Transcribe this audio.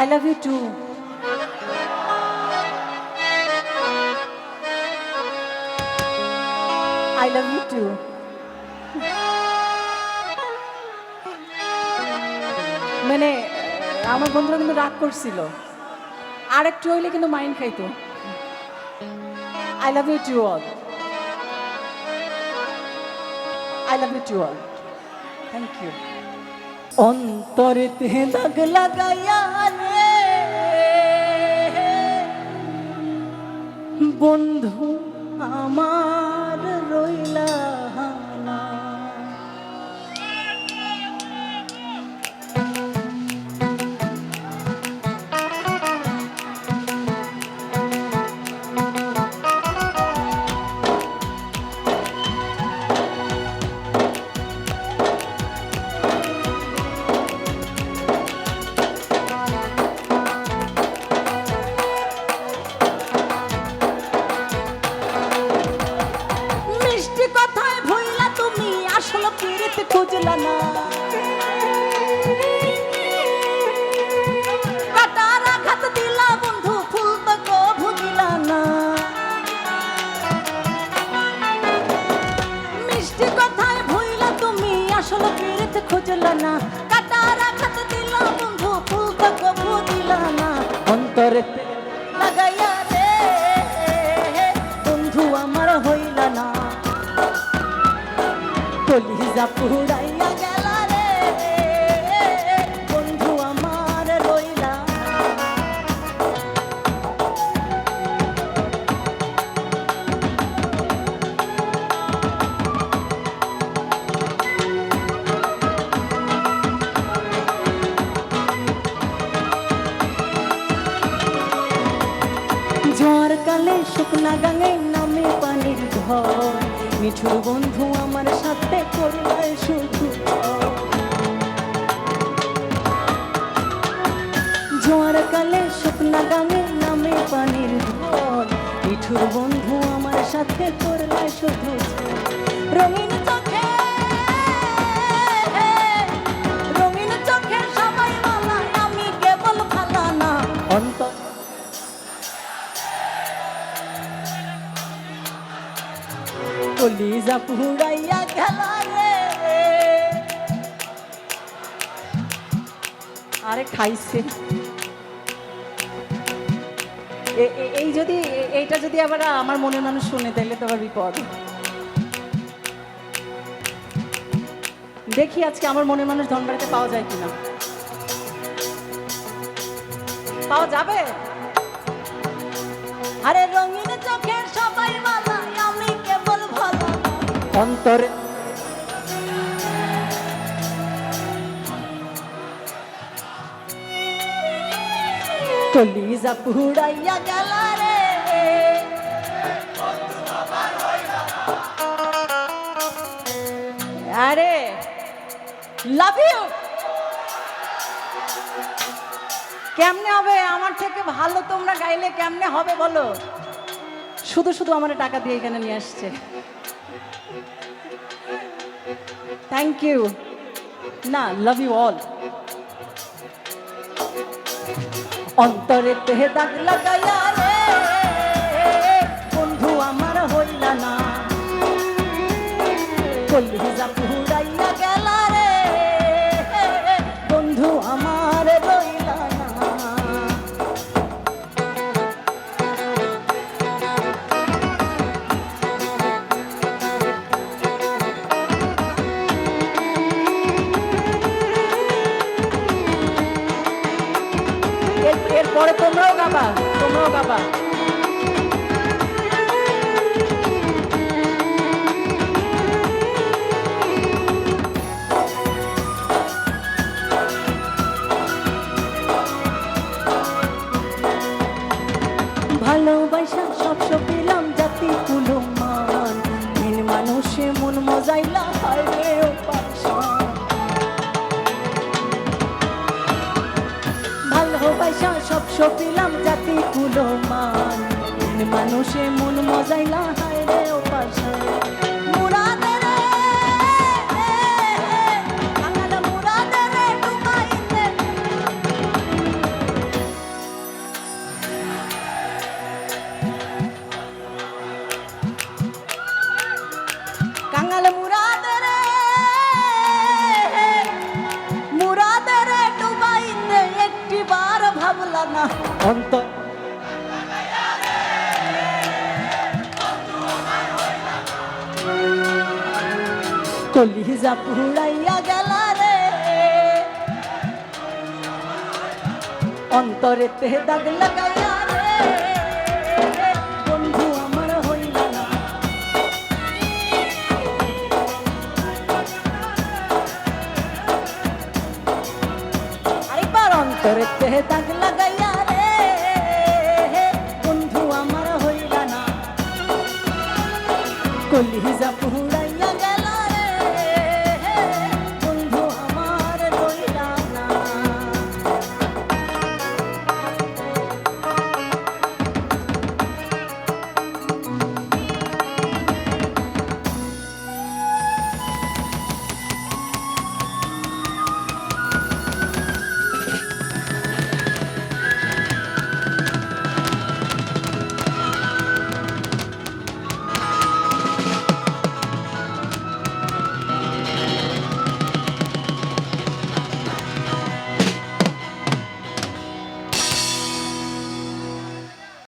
I love you too I love you too মানে আমার বন্ধুরা কিন্তু রাগ করছিল। আর একটু হইলে কিন্তু মাইন্ড খাইতো। I love you to all I love you to all thank you অন্তরেতে দাগ লাগাইয়া বন্ধু আমার। আসলে পিরিতে খুঁজলা না কাটার আঘাত দিলা বন্ধু ফুল তো কভু দিলা না অন্তরেতে লাগাইয়া রে বন্ধু, আমার হইলা না কলিজা পুরাইয়া গেল রে। বন্ধু আমার রইলা। ঝড় কালে শুকনা গাঙে নামে পানির ঘর মিঠু বন্ধু, আমার সাথে শুধু জোয়ার কালে শুকনা গাঙে নামে পানির ঘর মিঠুর বন্ধু, আমার সাথে করলে শুধু রঙিন রে। আরে খাইছে। এই যদি এইটা যদি আবার আমার মনের মানুষ শুনে তাহলে তো আবার বিপদ। দেখি আজকে আমার মনের মানুষ ধনবাড়িতে পাওয়া যায় কিনা। পাওয়া যাবে? আরে রঙিন চোখের অন্তরে। কলিজা পুড়াইয়া গেল রে। আরে লাভ ইউ কেমনে হবে? আমার থেকে ভালো তোমরা গাইলে কেমনে হবে বলো? শুধু শুধু আমার টাকা দিয়ে এখানে নিয়ে আসছে। Thank you. না love you all. অন্তরে তেহে দাগ লাগাইয়া রে বন্ধু আমার হইলা না কলিজা পুরাইয়া ভালোবাসা, সব সব পেলাম জাতি কুলো মান দিন মানুষে মন মজাইলা, হায় রে ও ভালোবাসা, সব সপিলাম জাতি কুলো মান দিন মানুষে মন মজাইলা, হায় রে ও পাশা না অন্তর। কলিজা রে। অন্তরে দাগ লাগাইয়া রে। বন্ধু আমার হইল না। দাগ লাগাইয়া kulli